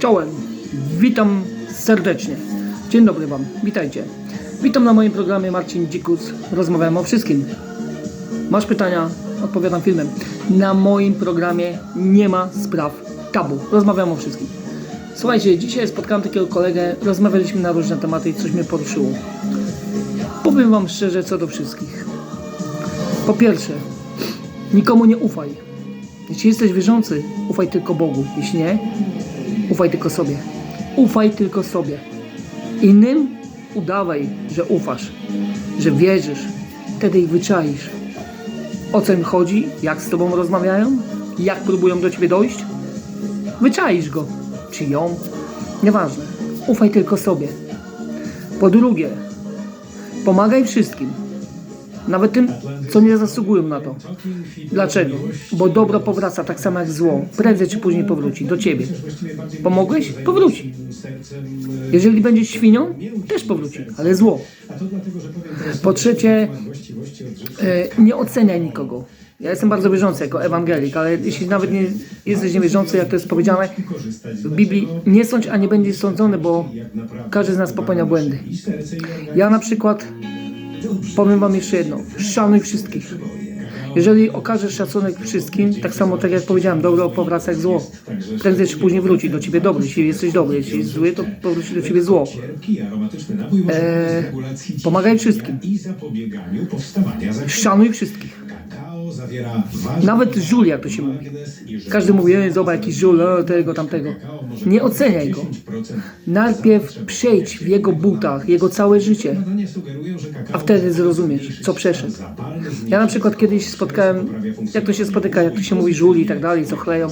Czołem, witam serdecznie. Dzień dobry Wam, witajcie. Witam na moim programie Marcin Dzikus. Rozmawiam o wszystkim. Masz pytania? Odpowiadam filmem. Na moim programie nie ma spraw tabu. Rozmawiam o wszystkim. Słuchajcie, dzisiaj spotkałem takiego kolegę, rozmawialiśmy na różne tematy i coś mnie poruszyło. Powiem Wam szczerze co do wszystkich. Po pierwsze, nikomu nie ufaj. Jeśli jesteś wierzący, ufaj tylko Bogu. Jeśli nie, ufaj tylko sobie. Ufaj tylko sobie. Innym udawaj, że ufasz, że wierzysz. Wtedy ich wyczaisz. O co im chodzi? Jak z tobą rozmawiają? Jak próbują do ciebie dojść? Wyczaisz go. Czy ją? Nieważne. Ufaj tylko sobie. Po drugie, pomagaj wszystkim. Nawet tym, co nie zasługują na to. Dlaczego? Bo dobro powraca tak samo jak zło. Prędzej czy później powróci do ciebie. Pomogłeś? Powróci. Jeżeli będziesz świnią, też powróci, ale zło. Po trzecie, e, nie oceniaj nikogo. Ja jestem bardzo wierzący jako ewangelik, ale jeśli nawet nie jesteś niewierzący, jak to jest powiedziane w Biblii, nie sądź, a nie będziesz sądzony, bo każdy z nas popełnia błędy. Ja na przykład powiem wam jeszcze jedno. Szanuj wszystkich. Jeżeli okażesz szacunek wszystkim, tak samo tak jak powiedziałem, dobro powraca jak zło. Prędzej czy później wróci do ciebie dobry. Jeśli jesteś dobry, jeśli zły, to powróci do ciebie zło. Eee, pomagaj wszystkim. Szanuj wszystkich. Nawet żul, jak to się mówi. Każdy mówi, "Ej, zobacz jakiś żul, tego, tamtego. Nie oceniaj go. Najpierw przejdź w jego butach, jego całe życie, A wtedy zrozumiesz, co przeszedł. Ja na przykład kiedyś spotkałem, jak to się spotyka, jak to się mówi żuli i tak dalej, co chleją.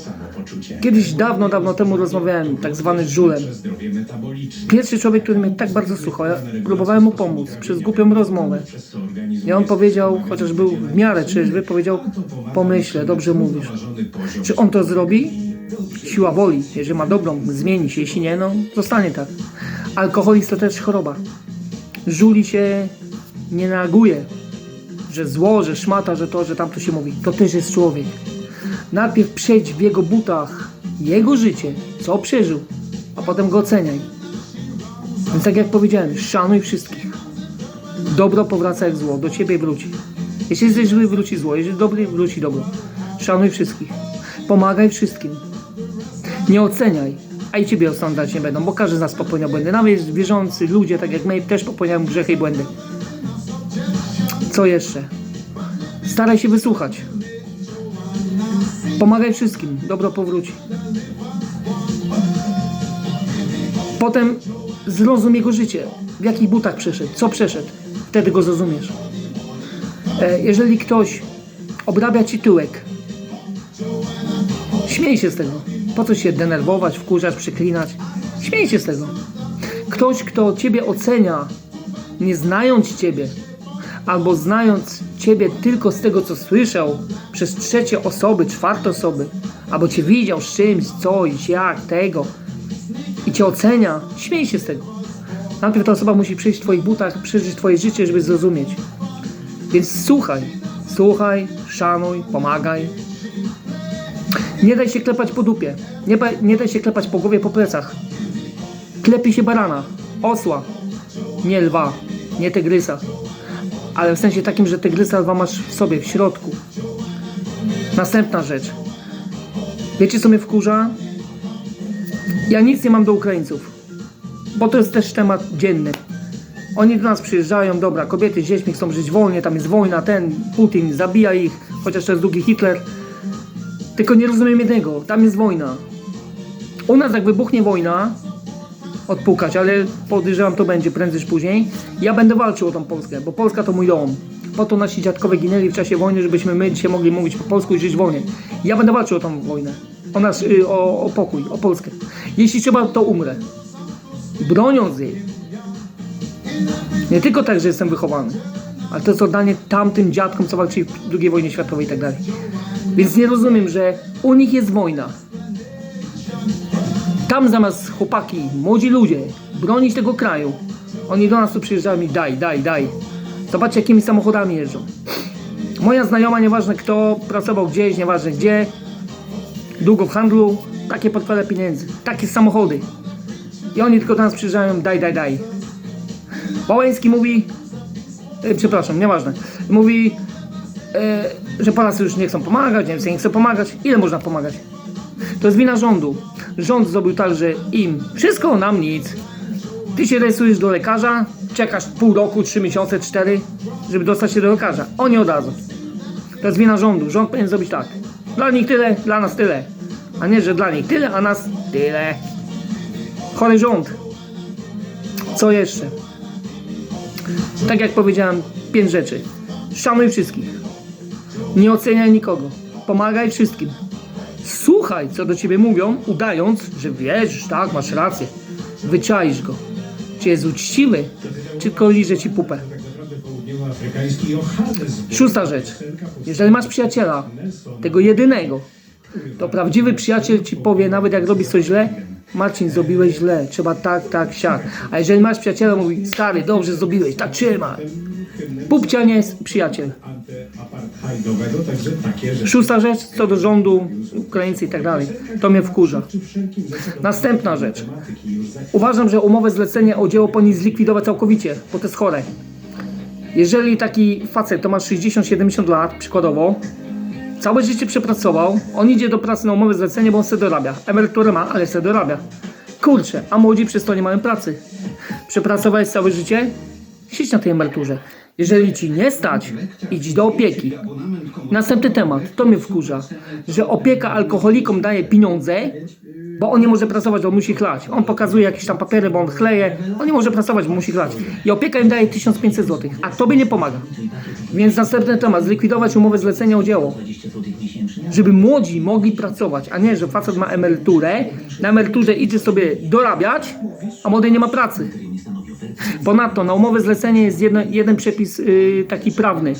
Kiedyś dawno, dawno temu rozmawiałem tak zwany żulem. Pierwszy człowiek, który mnie tak bardzo słuchał, ja próbowałem mu pomóc przez głupią rozmowę. I on powiedział, chociaż był w miarę trzeźwy, powiedział, pomyślę, dobrze mówisz. Czy on to zrobi? Siła woli. Jeżeli ma dobrą, zmieni się. Jeśli nie, no zostanie tak. Alkoholizm to też choroba. Żuli się nie reaguje, że zło, że szmata, że to, że tamto się mówi. To też jest człowiek. Najpierw przejdź w jego butach, jego życie, co przeżył, a potem go oceniaj. Więc tak jak powiedziałem, szanuj wszystkich. Dobro powraca jak zło, do ciebie wróci. Jeśli jesteś zły, wróci zło. Jeśli dobry, wróci dobro. Szanuj wszystkich. Pomagaj wszystkim. Nie oceniaj, a i ciebie osądzać nie będą, bo każdy z nas popełnia błędy. Nawet wierzący ludzie, tak jak my, też popełniają grzechy i błędy. Co jeszcze? Staraj się wysłuchać. Pomagaj wszystkim, dobro powróci. Potem zrozum jego życie, w jakich butach przeszedł, co przeszedł. Wtedy go zrozumiesz. E, jeżeli ktoś obrabia ci tyłek, śmiej się z tego. Po co się denerwować, wkurzać, przeklinać? Śmiej się z tego. Ktoś, kto ciebie ocenia, nie znając ciebie, albo znając ciebie tylko z tego, co słyszał przez trzecie osoby, czwarte osoby, albo cię widział z czymś, coś, jak, tego i cię ocenia, śmiej się z tego. Najpierw ta osoba musi przyjść w twoich butach, przeżyć twoje życie, żeby zrozumieć. Więc słuchaj, słuchaj, szanuj, pomagaj. Nie daj się klepać po dupie. Nie, nie daj się klepać po głowie, po plecach. Klepie się barana, osła, nie lwa, nie tygrysa. Ale w sensie takim, że tygrysa lwa masz w sobie, w środku. Następna rzecz. Wiecie co mnie wkurza? Ja nic nie mam do Ukraińców. Bo to jest też temat dzienny. Oni do nas przyjeżdżają, dobra, kobiety z dziećmi chcą żyć wolnie, tam jest wojna, ten Putin zabija ich, chociaż to jest drugi Hitler. Tylko nie rozumiem jednego, tam jest wojna. U nas jak wybuchnie wojna, odpukać, ale podejrzewam to będzie prędzej czy później, ja będę walczył o tą Polskę, bo Polska to mój dom. Po to nasi dziadkowie ginęli w czasie wojny, żebyśmy my dzisiaj mogli mówić po polsku i żyć wolnie. Ja będę walczył o tą wojnę, o, nas, y, o, o pokój, o Polskę. Jeśli trzeba, to umrę. Broniąc jej. Nie tylko tak, że jestem wychowany, ale to jest oddanie tamtym dziadkom, co walczyli w II wojnie światowej i tak dalej. Więc nie rozumiem, że u nich jest wojna. Tam zamiast chłopaki, młodzi ludzie, bronić tego kraju, oni do nas tu przyjeżdżają i daj, daj, daj. Zobaczcie, jakimi samochodami jeżdżą. Moja znajoma, nieważne kto, pracował gdzieś, nieważne gdzie, długo w handlu, takie portfele pieniędzy, takie samochody. I oni tylko do nas przyjeżdżają, daj, daj, daj. Wałęski mówi, e, przepraszam, nieważne, mówi, e, że Polacy już nie chcą pomagać, nie chcą pomagać. Ile można pomagać? To jest wina rządu. Rząd zrobił tak, że im wszystko, nam nic. Ty się rejestujesz do lekarza, czekasz pół roku, trzy miesiące, cztery, żeby dostać się do lekarza. Oni od razu. To jest wina rządu. Rząd powinien zrobić tak. Dla nich tyle, dla nas tyle. A nie, że dla nich tyle, a nas tyle. Chory rząd. Co jeszcze? Tak jak powiedziałem, pięć rzeczy. Szanuj wszystkich. Nie oceniaj nikogo. Pomagaj wszystkim. Słuchaj, co do ciebie mówią, udając, że wiesz, tak, masz rację. Wyczaisz go. Czy jest uczciwy, czy tylko liże ci pupę. Szósta rzecz. Jeżeli masz przyjaciela, tego jedynego, to prawdziwy przyjaciel ci powie, nawet jak robisz coś źle, Marcin, zrobiłeś źle, trzeba tak, tak, siak. A jeżeli masz przyjaciela, mówi, stary, dobrze zrobiłeś, tak trzymaj. Pupcia nie jest przyjaciel. Szósta rzecz, co do rządu, Ukraińcy i tak dalej, to mnie wkurza. Następna rzecz. Uważam, że umowę zlecenia o dzieło powinni zlikwidować całkowicie, bo to jest chore. Jeżeli taki facet to ma 60-70 lat, przykładowo, całe życie przepracował, on idzie do pracy na umowę zlecenia, bo on se dorabia. Emeryturę ma, ale se dorabia. Kurczę, a młodzi przez to nie mają pracy. Przepracowałeś całe życie, siedź na tej emeryturze. Jeżeli ci nie stać, idź do opieki. Następny temat, to mnie wkurza, że opieka alkoholikom daje pieniądze, bo on nie może pracować, bo musi chlać. On pokazuje jakieś tam papiery, bo on chleje. On nie może pracować, bo musi chlać. I opieka im daje 1500 zł, a tobie nie pomaga. Więc następny temat, zlikwidować umowę zlecenia o dzieło. Żeby młodzi mogli pracować, a nie, że facet ma emeryturę, na emeryturze idzie sobie dorabiać, a młody nie ma pracy. Ponadto na umowę zlecenie jest jedno, jeden przepis yy, taki prawny.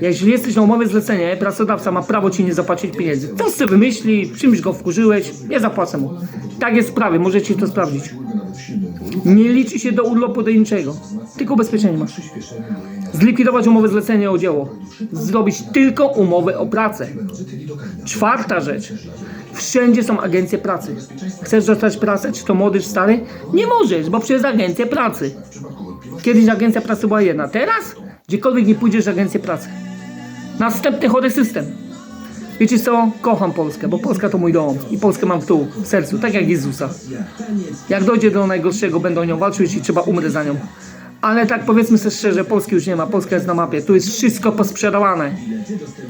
Jeśli jesteś na umowę zlecenie, pracodawca ma prawo ci nie zapłacić pieniędzy. To sobie wymyśli, czymś go wkurzyłeś, nie zapłacę mu. Tak jest w prawie, możecie to sprawdzić. Nie liczy się do urlopu niczego, tylko ubezpieczenie masz. Zlikwidować umowę zlecenia o dzieło. Zrobić tylko umowę o pracę. Czwarta rzecz. Wszędzie są agencje pracy. Chcesz dostać pracę, czy to młody, czy stary? Nie możesz, bo przez agencję pracy. Kiedyś agencja pracy była jedna. Teraz gdziekolwiek nie pójdziesz, agencję pracy. Następny chory system. Wiecie co? Kocham Polskę, bo Polska to mój dom. I Polskę mam tu, w sercu, tak jak Jezusa. Jak dojdzie do najgorszego, będę o nią walczył, jeśli trzeba, umrę za nią. Ale tak powiedzmy sobie szczerze, Polski już nie ma, Polska jest na mapie. Tu jest wszystko posprzedawane.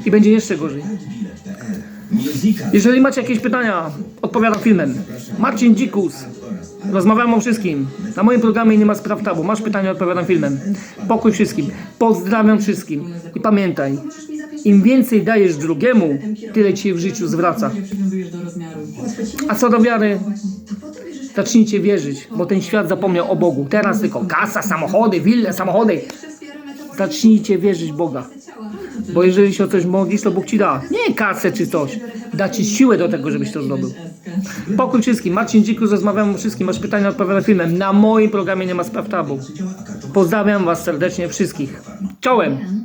I będzie jeszcze gorzej. Jeżeli macie jakieś pytania, odpowiadam filmem. Marcin Dzikus. Rozmawiam o wszystkim. Na moim programie nie ma spraw tabu. Masz pytania, odpowiadam filmem. Pokój wszystkim. Pozdrawiam wszystkim. I pamiętaj, im więcej dajesz drugiemu, tyle ci w życiu zwraca. A co do wiary, zacznijcie wierzyć, bo ten świat zapomniał o Bogu. Teraz tylko kasa, samochody, wille, samochody. Zacznijcie wierzyć Boga. Bo jeżeli się o coś modlisz, to Bóg ci da. Nie kasę czy coś. Da ci siłę do tego, żebyś to zrobił. Pokój wszystkim. Marcin Dzikus, rozmawiam o wszystkim. Masz pytania, odpowiadam filmem. Na moim programie nie ma spraw tabu. Pozdrawiam was serdecznie wszystkich. Czołem!